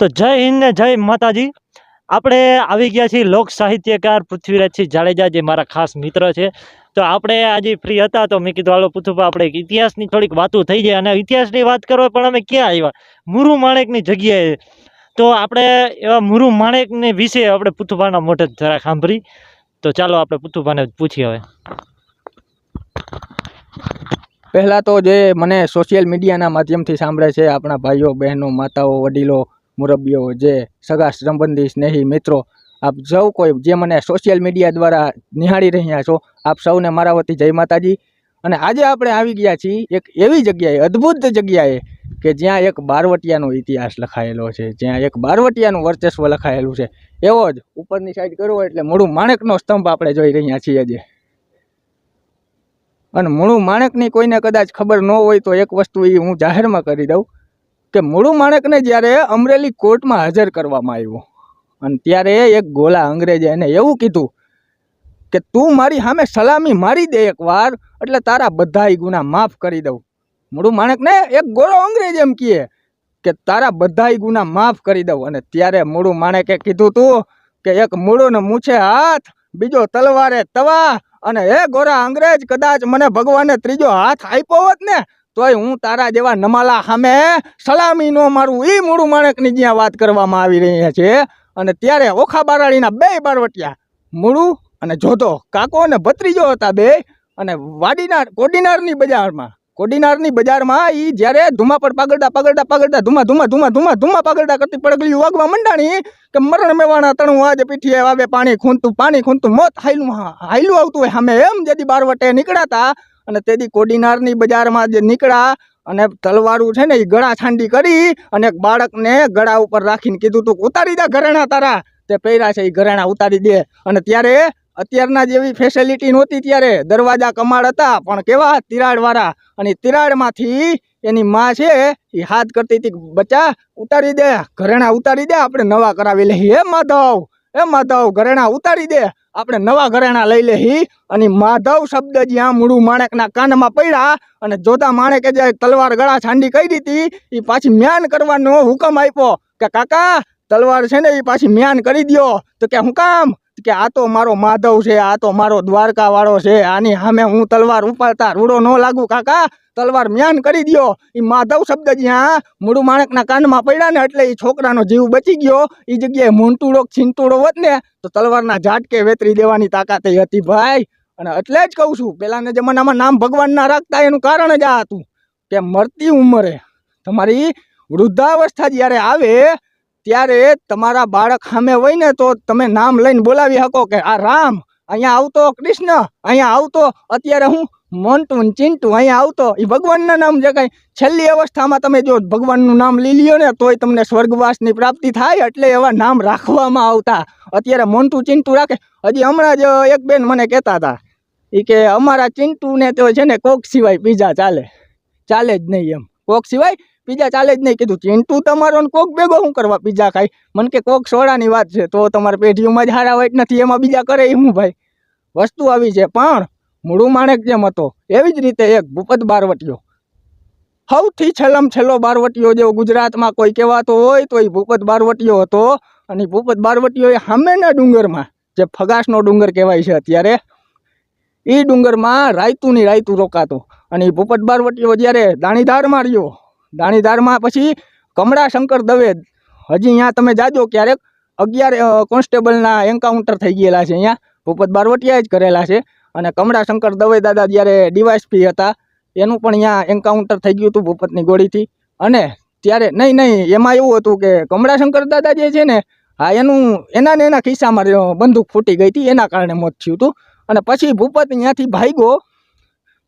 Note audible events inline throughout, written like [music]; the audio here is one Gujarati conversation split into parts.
તો જય હિન્દ ને જય માતાજી. આપણે આવી ગયા છીએ લોક સાહિત્યકાર પૃથ્વીરાજસિંહ જાડેજા, જે મારા ખાસ મિત્ર છે. તો આપણે આજે ફ્રી હતા તો મેં કીધું, હાલો પુથુભા આપણે ઇતિહાસની થોડીક વાતો થઈ જાય અને ઇતિહાસની વાત કરવા પણ અમે ક્યાં આવ્યા? મુરુ માણેકની જગ્યાએ. તો આપણે એવા મુરુ માણેકને વિશે આપણે પુથુભાના મોઢે જ જરાક સાંભળી. તો ચાલો આપણે પુથુભાને પૂછીએ હવે. પહેલાં તો જે મને સોશિયલ મીડિયાના માધ્યમથી સાંભળે છે આપણા ભાઈઓ, બહેનો, માતાઓ, વડીલો મુરબ્બીઓ જે સગા સંબંધી સ્નેહી મિત્રો, આપ સૌ કોઈ જે મને સોશિયલ મીડિયા દ્વારા નિહાળી રહ્યા છો, આપ સૌને મારા વતી જય માતાજી. અને આજે આપણે આવી ગયા છીએ એક એવી જગ્યાએ, અદ્ભુત જગ્યાએ કે જ્યાં એક બારવટિયાનો ઇતિહાસ લખાયેલો છે, જ્યાં એક બારવટિયાનું વર્ચસ્વ લખાયેલું છે. એવો જ ઉપરની સાઈડ કરવો એટલે મૂળું માણેકનો સ્તંભ આપણે જોઈ રહ્યા છીએ આજે. અને મૂળું માણેકની કોઈને કદાચ ખબર ન હોય તો એક વસ્તુ એ હું જાહેરમાં કરી દઉં. કે મૂળું માણેકને જ્યારે અમરેલી કોર્ટમાં હાજર કરવામાં આવ્યો અને ત્યારે એક ગોલા અંગ્રેજે એને એવું કીધું કે તું મારી સામે સલામી મારી દે એકવાર, એટલે તારા બધા ગુના માફ કરી દઉં. મૂળું માણેકને એક ગોળો અંગ્રેજ એમ કહે કે તારા બધા ગુના માફ કરી દઉં. અને ત્યારે મૂળું માણેકે કીધું તું કે એક મૂળુંને મૂછે હાથ, બીજો તલવારે તવા, અને એ ગોરા અંગ્રેજ, કદાચ મને ભગવાને ત્રીજો હાથ આપ્યો હોત ને તોય હું તારા જેવા નમાલા સામે સલામી નો મારું એ મૂળું માણેકની જ્યાં વાત કરવામાં આવી રહી છે અને ત્યારે ઓખા બારાળીના બે બારવટિયા મૂળું અને જોધો, કાકો અને ભત્રીજો હતા બે અને વાડીનાર કોડીનારની બજારમાં કોડીનારની બજારમાં એ જ્યારે ધુમા પર પાગળતા પાગલડા પાગલડા, ધુમા ધુમા ધુમા ધુમા ધુમા પાગલડા કરતી પડગલી વાગવા મંડાણી કે મરણ મેવાણા તણું આજે પીઠીએ આવે, પાણી ખૂંતું પાણી ખૂંતું, મોત હાયલું હાયલું આવતું હોય સામે એમ જેથી બારવટે નીકળાતા અને તેથી કોડીનારની બજારમાં જે નીકળ્યા અને તલવારું છે ને એ ગળા છાંડી કરી અને બાળકને ગળા ઉપર રાખીને કીધું તું ઉતારી દે ઘરેણા તારા. તે પહેર્યા છે એ ઘરેણા ઉતારી દે. અને ત્યારે અત્યારના જેવી ફેસિલિટી નહોતી ત્યારે દરવાજા કમાડ હતા, પણ કેવા તિરાડવાળા. અને તિરાડમાંથી એની માં છે એ હાથ કરતી હતી બચ્ચા, ઉતારી દે, ઘરેણા ઉતારી દે, આપણે નવા કરાવી લઈએ માધવ. હે માધવ ઘરેણા ઉતારી દે. આપણે નવા ઘરેણા લઈ લેહી અને માધવ શબ્દ જ્યાં મૂળું માણેકના કાનમાં પડ્યા અને જોતા માણેકે જે તલવાર ગળા છાંડી કરી હતી એ પાછી મ્યાન કરવાનો હુકમ આપ્યો કે કાકા, તલવાર છે ને એ પાછી મ્યાન કરી દ્યો. તો કે હું કામ? કે આ તો મારો માધવ છે, આ તો મારો દ્વારકા વાળો છે, આની સામે હું તલવાર ઉપાડતા રૂડો ન લાગુ, કાકા. તલવાર મ્યાન કરી દ્યો. એ માધવ શબ્દ જ્યાં મૂળું માણેકના કાનમાં પડ્યા ને એટલે એ છોકરાનો જીવ બચી ગયો. એ જગ્યાએ મૂંટુડો છીંટુડો હોત ને, તો તલવારના ઝાટકે વેતરી દેવાની તાકાત હતી ભાઈ. અને એટલે જ કહું છું પહેલાંના જમાનામાં નામ ભગવાનના રાખતા એનું કારણ જ આ હતું કે મરતી ઉંમરે તમારી વૃદ્ધાવસ્થા જ્યારે આવે ત્યારે તમારા બાળક સામે હોય ને તો તમે નામ લઈને બોલાવી શકો કે આ રામ, અહીંયા આવતો કૃષ્ણ, અહીંયા આવતો, અત્યારે હું મોન્ટુ ચિંટુ, અહીંયા આવતો. એ ભગવાનના નામ જે કાંઈ છેલ્લી અવસ્થામાં તમે જો ભગવાનનું નામ લઈ લ્યો ને, તોય તમને સ્વર્ગવાસની પ્રાપ્તિ થાય એટલે એવા નામ રાખવામાં આવતા. અત્યારે મોન્ટુ ચિંટુ રાખે. હજી હમણાં જ એક બેન મને કહેતા હતા. એ કે અમારા ચિંટુને તો છે ને કોક સિવાય પીઝા ચાલે. ચાલે જ નહીં એમ. કોક સિવાય પીઝા ચાલે જ નહીં. કીધું, ચિંટુ તમારો ને કોક ભેગો શું કરવા પીઝા ખાય? મને કે, કોક સોડાની વાત છે. તો તમારે પેઢીઓમાં જ હારા વાઈટ નથી, એમાં બીજા કરે હું ભાઈ? વસ્તુ આવી છે. પણ મૂળું માણેક જેમ હતો, એવી જ રીતે એક ભૂપત બારવટીયો. સૌથી છેલ્લમ છેલ્લો બારવટીયો જેવો ગુજરાતમાં કોઈ કહેવાતો હોય, તો એ ભૂપત બારવટીયો હતો. અને ભૂપત બારવટીયો એ સામેના ડુંગરમાં, જે ફગાસનો ડુંગર કહેવાય છે અત્યારે એ ડુંગરમાં રાયતુંની રાયતું રોકાતો. અને એ ભૂપત બારવટીયો જ્યારે દાણીધાર રહ્યો દાણીધારમાં પછી કમળા શંકર દવે. હજી અહીંયા તમે જાજો ક્યારેક અગિયાર કોન્સ્ટેબલના એન્કાઉન્ટર થઈ ગયેલા છે અહીંયા. ભૂપત બારવટિયા જ કરેલા છે. અને કમળા શંકર દવે દાદા જ્યારે ડીવાયસપી હતા, એનું પણ અહીંયા એન્કાઉન્ટર થઈ ગયું હતું ભૂપતની ગોળીથી. અને ત્યારે નહીં નહીં, એમાં એવું હતું કે કમળા શંકર દાદા જે છે ને, હા, એનું એના ને એના ખિસ્સામાં બંદૂક ફૂટી ગઈ હતી, એના કારણે મોત થયું હતું. અને પછી ભૂપત અહીંયાથી ભાગ્યો,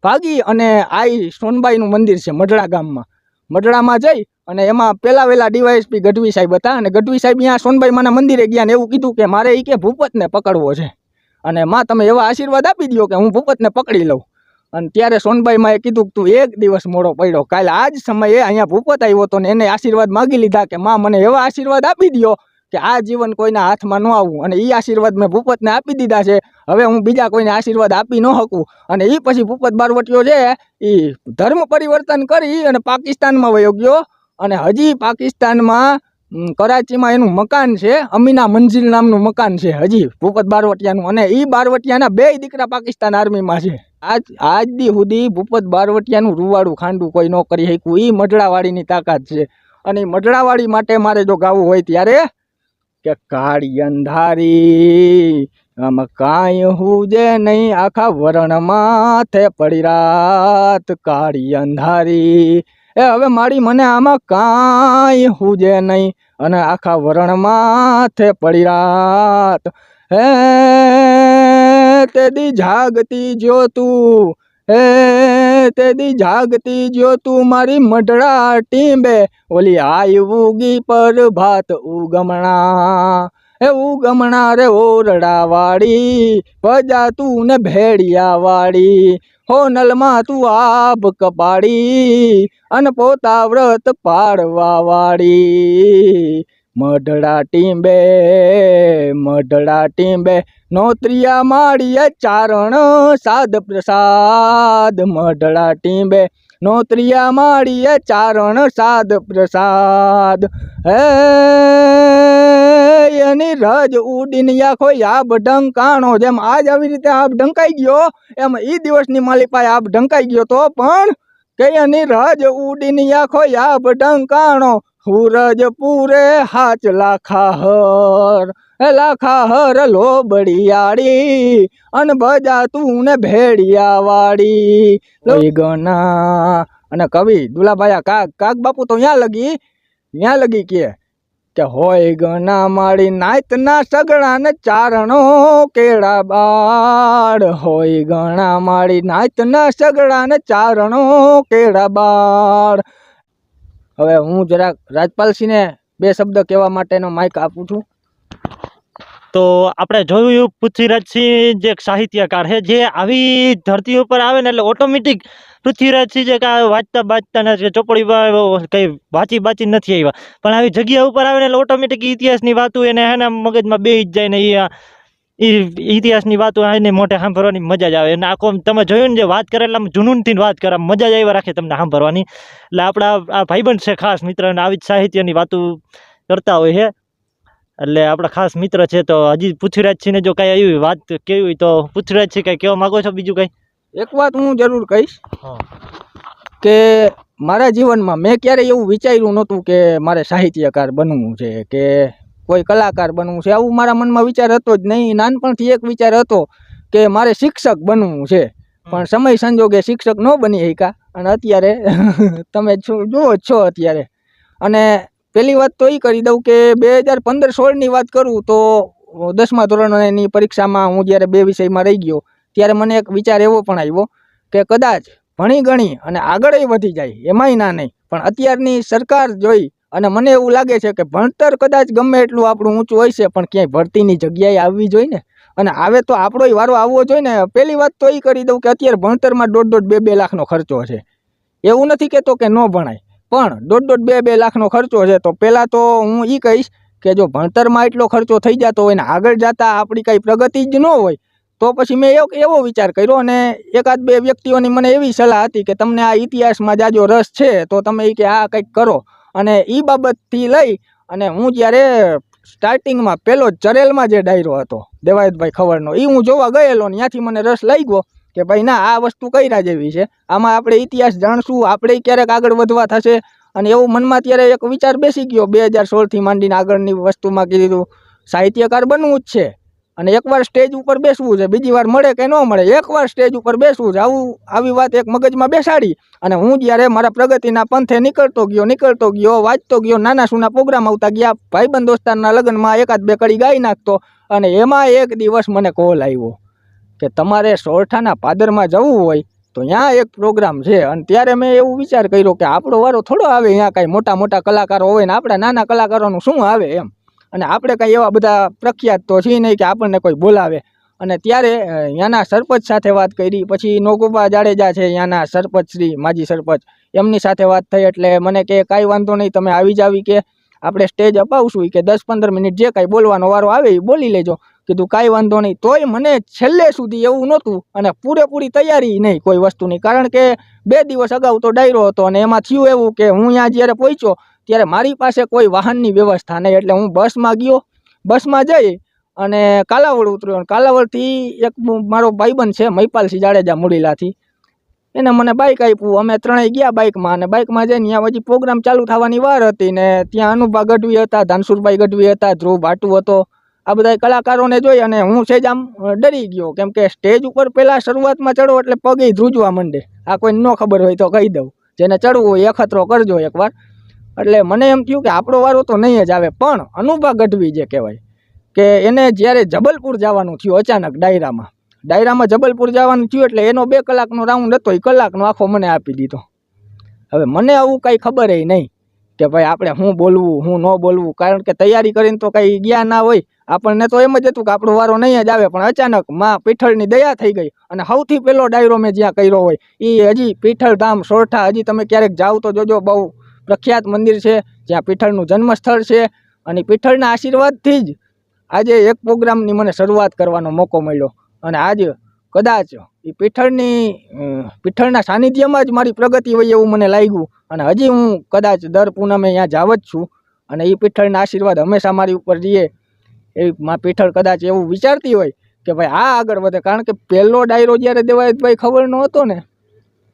ભાગી અને આ સોનબાઈનું મંદિર છે મઢડા ગામમાં. મઢડામાં જઈ અને એમાં પહેલા વહેલા ડીવાયએસપી ગઢવી સાહેબ હતા અને ગઢવી સાહેબ અહીંયા સોનભાઈ માના મંદિરે ગયા ને એવું કીધું કે મારે એ કે ભૂપતને પકડવો છે. અને માં તમે એવા આશીર્વાદ આપી દો કે હું ભૂપતને પકડી લઉં. અને ત્યારે સોનભાઈમાં માએ કીધું કે તું એક દિવસ મોડો પડ્યો. કાલે આ જ સમયે અહીંયા ભૂપત આવ્યો હતો ને એને આશીર્વાદ માગી લીધા કે માં મને એવા આશીર્વાદ આપી દો કે આ જીવન કોઈના હાથમાં ન આવવું અને એ આશીર્વાદ મેં ભૂપતને આપી દીધા છે. હવે હું બીજા કોઈને આશીર્વાદ આપી ન શકું. અને એ પછી ભૂપત બારવટીઓ છે એ ધર્મ પરિવર્તન કરી અને પાકિસ્તાનમાં વયો ગયો. અને હજી પાકિસ્તાનમાં કરાચીમાં એનું મકાન છે, અમીના મંજિલ નામનું મકાન છે હજી ભૂપત બારવટિયાનું. અને એ બારવટિયાના બે દીકરા પાકિસ્તાન આર્મીમાં છે. આજ આજ દી સુધી ભૂપત બારવટિયાનું રૂવાડું ખાંડું કોઈ ન કરી શક્યું. એ મઢડાવાળીની તાકાત છે. અને એ મઢડાવાળી માટે મારે જો ગાવું હોય ત્યારે કે કાળી અંધારી, આમાં કાંઈ હુજે નહીં, આખા વરણ માથે પડી રાત કાળી અંધારી. એ હવે મારી મને આમાં કાંઈ હુજે નહીં, અને આખા વરણ માથે પડી રાત. હે, તેદી જાગતી જો તું, હે તેદી જાગતી જો તું મારી મઢડા ટીંબે, ઓલી આયુગી પર ભાત ઉગમણા. એ ઉગમણા રે ઓરડા વાળી ભજા તું ને ભેડિયા વાળી હો નલમાં તું આભ કપાડી અને પોતા વ્રત પાડવા વાળી મઢડા ટીંબે મઢડા ટીંબે, નોત્રિયા માળીએ ચારણ સાદ પ્રસાદ. મઢડા ટીંબે, નોત્રિયા માળીએ ચારણ સાદ પ્રસાદ. હે, એની રજ ઉડીને આખો આબ ઢંકાણો જેમ આજ આવી રીતે આબ ઢંકાઈ ગયો, એમ એ દિવસની માલિપાએ આબ ઢંકાઈ ગયો તો પણ કે રાજ ઉડીને આખો યાબ ડંકાણો સૂરજ પૂરે હાચ લાખા હર લાખા હર લોબડિયાળી અન બજા તું ને ભેડિયા વાળી લોહી ગના અને કવિ દુલાભાઈ કાક કાક બાપુ તો ત્યાં લગી ત્યાં લગી કે? કે હોય ગણા માળી નાયતના સગડાને ચારણો કેળા બાળ. હોય ગણા માળી નાયતના સગડાને ચારણો કેળા બાળ. હવે હું જરાક રાજપાલસિંહને બે શબ્દ કહેવા માટેનો માઇક આપું છું. તો આપણે જોયું પૃથ્વીરાજસિંહ જે સાહિત્યકાર છે, જે આવી ધરતી ઉપર આવે ને એટલે ઓટોમેટિક પૃથ્વીરાજસિંહ જે કાંઈ વાંચતા બાંચતા નથી ચોપડી કંઈ વાંચી વાંચી નથી આવ્યા. પણ આવી જગ્યા ઉપર આવે ને એટલે ઓટોમેટિક ઇતિહાસની વાતો એને એના મગજમાં બે જ જાય ને એ ઇતિહાસની વાતો એને મોઢે સાંભળવાની મજા જ આવે. અને આખો તમે જોયું ને જે વાત કરે એટલે આમ જુનૂનથી વાત કરે મજા જ આવ્યા રાખે તમને સાંભળવાની. એટલે આપણા આ ભાઈબંધ છે ખાસ મિત્ર અને આવી જ સાહિત્યની વાતો કરતા હોય છે. એટલે આપણા ખાસ મિત્ર છે તો હજી પૃથ્વીરાજસિંહને જો કાંઈ એવી વાત કેવી હોય તો પૃથ્વીરાજસિંહ કાંઈ કહેવા માગો છો બીજું કાંઈ? એક વાત હું જરૂર કહીશ કે મારા જીવનમાં મેં ક્યારેય એવું વિચાર્યું નહોતું કે મારે સાહિત્યકાર બનવું છે કે કોઈ કલાકાર બનવું છે. આવું મારા મનમાં વિચાર હતો જ નહીં. નાનપણથી એક વિચાર હતો કે મારે શિક્ષક બનવું છે. પણ સમય સંજોગે શિક્ષક ન બની શક્યા. અને અત્યારે [laughs] તમે જુઓ જ છો અત્યારે. અને પહેલી વાત તો એ કરી દઉં કે બે હજાર પંદર સોળની વાત કરું તો દસમા ધોરણની પરીક્ષામાં હું જ્યારે બે વિષયમાં રહી ગયો ત્યારે મને એક વિચાર એવો પણ આવ્યો કે કદાચ ભણી ગણી અને આગળ વધી જાય, એમાંય ના નહીં. પણ અત્યારની સરકાર જોઈ અને મને એવું લાગે છે કે ભણતર કદાચ ગમે એટલું આપણું ઊંચું હોય છે, પણ ક્યાંય ભરતીની જગ્યાએ આવવી જોઈએ ને અને આવે તો આપણોય વારો આવવો જોઈએ ને પહેલી વાત તો એ કરી દઉં કે અત્યારે ભણતરમાં દોઢ દોઢ બે બે લાખનો ખર્ચો છે. એવું નથી કહેતો કે ન ભણાય, પણ દોઢ દોઢ બે બે લાખનો ખર્ચો છે તો પહેલાં તો હું એ કહીશ કે જો ભણતરમાં એટલો ખર્ચો થઈ જતો હોય ને આગળ જતાં આપણી કાંઈ પ્રગતિ જ ન હોય તો પછી મેં એવો એવો વિચાર કર્યો અને એકાદ બે વ્યક્તિઓની મને એવી સલાહ હતી કે તમને આ ઇતિહાસમાં જાજો રસ છે, તો તમે એ કે આ કંઈક કરો. અને એ બાબતથી લઈ અને હું જ્યારે સ્ટાર્ટિંગમાં પહેલો ચરેલમાં જે ડાયરો હતો, દેવાયતભાઈ ખબરનો એ હું જોવા ગયેલો ને ત્યાંથી મને રસ લઈ ગયો કે ભાઈ ના, આ વસ્તુ કર્યા જેવી છે? આમાં આપણે ઇતિહાસ જાણશું, આપણે ક્યારેક આગળ વધવા થશે. અને એવું મનમાં ત્યારે એક વિચાર બેસી ગયો, બે હજાર સોળથી માંડીને આગળની વસ્તુમાં કીધું સાહિત્યકાર બનવું જ છે. અને એકવાર સ્ટેજ ઉપર બેસવું છે, બીજી વાર મળે કે ન મળે, એકવાર સ્ટેજ ઉપર બેસવું છે, આવું, આવી વાત એક મગજમાં બેસાડી. અને હું જ્યારે મારા પ્રગતિના પંથે નીકળતો ગયો નીકળતો ગયો, વાંચતો ગયો નાના સુના પ્રોગ્રામ આવતા ગયા, ભાઈબંધ દોસ્તારના લગ્નમાં એકાદ બે કડી ગાઈ નાખતો, અને એમાં એક દિવસ મને કોલ આવ્યો કે તમારે સોરઠાના પાદરમાં જવું હોય તો ત્યાં એક પ્રોગ્રામ છે. અને ત્યારે મેં એવું વિચાર કર્યો કે આપણો વારો થોડો આવે અહીંયા કાંઈ મોટા મોટા કલાકારો હોય ને આપણા નાના કલાકારોનું શું આવે એમ. અને આપણે કાંઈ એવા બધા પ્રખ્યાત તો છીએ નહીં કે આપણને કોઈ બોલાવે. અને ત્યારે ત્યાંના સરપંચ સાથે વાત કરી, પછી નોગોબા જાડેજા છે ત્યાંના સરપંચ શ્રી, માજી સરપંચ. એમની સાથે વાત થઈ એટલે મને કે કાંઈ વાંધો નહીં, તમે આવી જ આવી કે આપણે સ્ટેજ અપાવશું કે દસ પંદર મિનિટ જે કાંઈ બોલવાનો વારો આવે એ બોલી લેજો. કીધું કાંઈ વાંધો નહીં, તોય મને છેલ્લે સુધી એવું નહોતું અને પૂરેપૂરી તૈયારી નહીં કોઈ વસ્તુની. કારણ કે બે દિવસ અગાઉ તો ડાયરો હતો અને એમાં થયું એવું કે હું ત્યાં જ્યારે પહોંચ્યો ત્યારે મારી પાસે કોઈ વાહનની વ્યવસ્થા નહીં. એટલે હું બસમાં ગયો, બસમાં જઈ અને કાલાવડ ઉતર્યો કાલાવડથી એક મારો ભાઈબંધ છે, મહિપાલસિંહ જાડેજા મુડીલાથી. એને મને બાઇક આપ્યું. અમે ત્રણેય ગયા બાઇકમાં અને બાઇકમાં જઈને ત્યાં પછી પ્રોગ્રામ ચાલુ થવાની વાર હતી ને ત્યાં અનુભા ગઢવી હતા, ધાનસુરભાઈ ગઢવી હતા, ધ્રુવ ભાટુ હતો. આ બધા કલાકારોને જોઈ અને હું સેજ આમ ડરી ગયો. કેમ કે સ્ટેજ ઉપર પહેલાં શરૂઆતમાં ચડો એટલે પગે ધ્રુજવા માંડે. આ કોઈ ન ખબર હોય તો કહી દઉં. જેને ચડવું હોય અખતરો કરજો એકવાર. એટલે મને એમ થયું કે આપણો વારો તો નહીં જ આવે, પણ અનુભા ગઢવી જે કહેવાય કે એને જ્યારે જબલપુર જવાનું થયું અચાનક ડાયરામાં ડાયરામાં જબલપુર જવાનું થયું એટલે એનો બે કલાકનો રાઉન્ડ હતો, એ કલાકનો આખો મને આપી દીધો. હવે મને આવું કાંઈ ખબર નહીં કે ભાઈ આપણે શું બોલવું શું ન બોલવું, કારણ કે તૈયારી કરીને તો કંઈ ગયા ના હોય. આપણને તો એમ જ હતું કે આપણો વારો નહીં જ આવે, પણ અચાનકમાં પીઠળની દયા થઈ ગઈ અને સૌથી પહેલો ડાયરો મેં જ્યાં કર્યો હોય એ હજી પીઠળ ધામ સોરઠા હજી તમે ક્યારેક જાઓ તો જોજો બહુ પ્રખ્યાત મંદિર છે, જ્યાં પીઠળનું જન્મસ્થળ છે અને પીઠળના આશીર્વાદથી જ આજે એક પ્રોગ્રામની મને શરૂઆત કરવાનો મોકો મળ્યો. અને આજે કદાચ એ પીઠળની પીઠળના સાનિધ્યમાં જ મારી પ્રગતિ હોય એવું મને લાગ્યું. અને હજી હું કદાચ દર પૂનમે અહીંયા જાવ જ છું અને એ પીઠળના આશીર્વાદ હંમેશા મારી ઉપર રહીએ એ મા પીઠળ કદાચ એવું વિચારતી હોય કે ભાઈ આ આગળ વધે. કારણ કે પહેલો ડાયરો જ્યારે દેવાયતભાઈ ખબર નહોતો હતો ને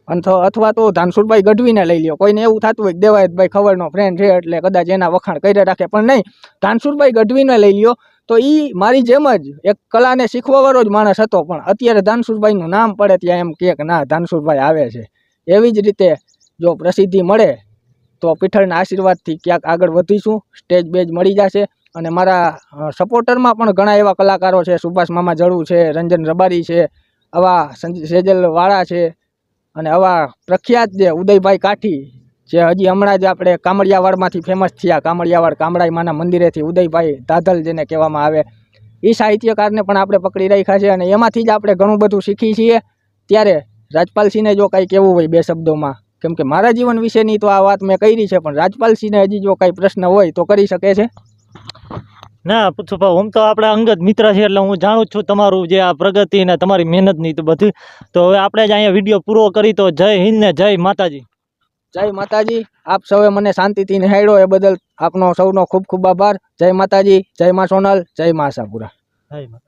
અથવા તો ધાનસુરભાઈ ગઢવીને લઈ લ્યો. કોઈને એવું થતું હોય કે દેવાયતભાઈ ખબરનો ફ્રેન્ડ છે એટલે કદાચ એના વખાણ કરી રાખે. પણ નહીં, ધાનસુરભાઈ ગઢવીને લઈ લ્યો તો એ મારી જેમ જ એક કલાને શીખવાવાળો જ માણસ હતો. પણ અત્યારે ધાનસુરભાઈનું નામ પડે ત્યાં એમ કહે કે ના, ધાનસુરભાઈ આવે છે. એવી જ રીતે જો પ્રસિદ્ધિ મળે તો પીઠળના આશીર્વાદથી ક્યાંક આગળ વધીશું. સ્ટેજ બેજ મળી જશે. અને મારા સપોર્ટરમાં પણ ઘણા એવા કલાકારો છે. સુભાષ મામા જળુ છે, રંજન રબારી છે, આવા સંજ- સેજલ વાળા છે. અને આવા પ્રખ્યાત જે ઉદયભાઈ કાઠી, જે હજી હમણાં જ આપણે કામળિયાવાડમાંથી ફેમસ થયા, કામળિયાવાડ કામળાઈમાના મંદિરેથી ઉદયભાઈ દાધલ જેને કહેવામાં આવે એ સાહિત્યકારને પણ આપણે પકડી રાખ્યા છે અને એમાંથી જ આપણે ઘણું બધું શીખી છીએ. ત્યારે રાજપાલસિંહને જો કાંઈ કહેવું હોય બે શબ્દોમાં, કેમ કે મારા જીવન વિશેની તો આ વાત મેં કરી છે, પણ રાજપાલસિંહને હજી જો કાંઈ પ્રશ્ન હોય તો કરી શકે છે. ના પૂછુભાઈ હું તો આપણા અંગત મિત્ર છે એટલે હું જાણું છું તમારું જે આ પ્રગતિ ને તમારી મહેનતની તો બધી. તો હવે આપણે જ અહીંયા વીડિયો પૂરો કરી તો જય હિન્દ ને જય માતાજી. જય માતાજી. આપ સૌએ મને શાંતિથી નિહાળ્યો એ બદલ આપનો સૌનો ખૂબ ખૂબ આભાર. જય માતાજી જય મા સોનલ જય મા આશાપુરા. જય માતા